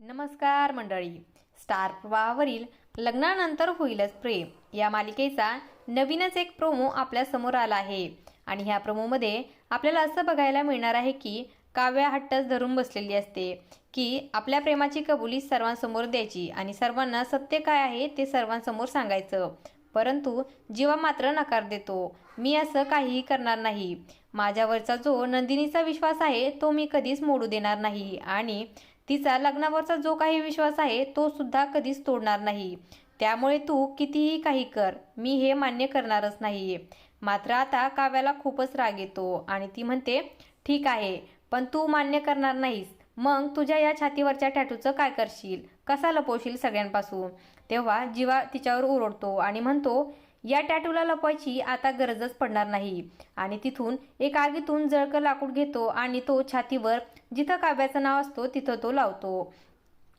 नमस्कार मंडळी. स्टार प्रवाहावरील लग्नानंतर होईलच प्रेम. या मालिकेचा नवीनच एक प्रोमो आपल्यासमोर आला आहे. आणि ह्या प्रोमोमध्ये आपल्याला असं बघायला मिळणार आहे की काव्या हट्टच धरून बसलेली असते की आपल्या प्रेमाची कबुली सर्वांसमोर द्यायची आणि सर्वांना सत्य काय आहे ते सर्वांसमोर सांगायचं. परंतु जीवा मात्र नकार देतो. मी असं काहीही करणार नाही. माझ्यावरचा जो नंदिनीचा विश्वास आहे तो मी कधीच मोडू देणार नाही. आणि तिचा लग्नावरचा जो काही विश्वास आहे तो सुद्धा कधीच तोडणार नाही. त्यामुळे तू कितीही काही कर मी हे मान्य करणारच नाही मात्र आता काव्याला खूपच राग येतो आणि ती म्हणते ठीक आहे पण तू मान्य करणार नाहीस. मग तुझ्या या छातीवरच्या टॅटूचं काय करशील? कसा लपवशील सगळ्यांपासून? तेव्हा जीवा तिच्यावर ओरडतो आणि म्हणतो या टॅटूला लपवायची आता गरजच पडणार नाही. आणि तिथून एक आगीतून जळकं लाकूड घेतो आणि तो छातीवर जिथं काव्याचं नाव असतो तिथं तो लावतो.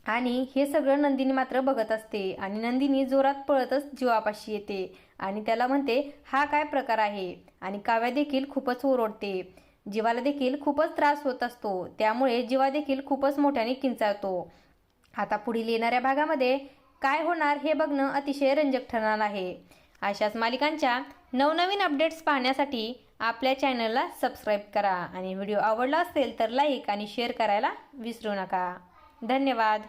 आणि हे सगळं नंदिनी मात्र बघत असते. आणि नंदिनी जोरात पळतच जीवापाशी येते. आणि त्याला म्हणते हा काय प्रकार आहे? आणि काव्या देखील खूपच ओरडते. जीवाला देखील खूपच त्रास होत असतो. त्यामुळे जीवा देखील खूपच मोठ्याने किंचाळतो. आता पुढील येणाऱ्या भागामध्ये काय होणार हे बघणं अतिशय रंजक ठरणार आहे. अशाच मालिकांच्या नवनवीन अपडेट्स पाहण्यासाठी आपल्या चॅनलला सबस्क्राईब करा. आणि व्हिडिओ आवडला असेल तर लाईक आणि शेअर करायला विसरू नका. धन्यवाद.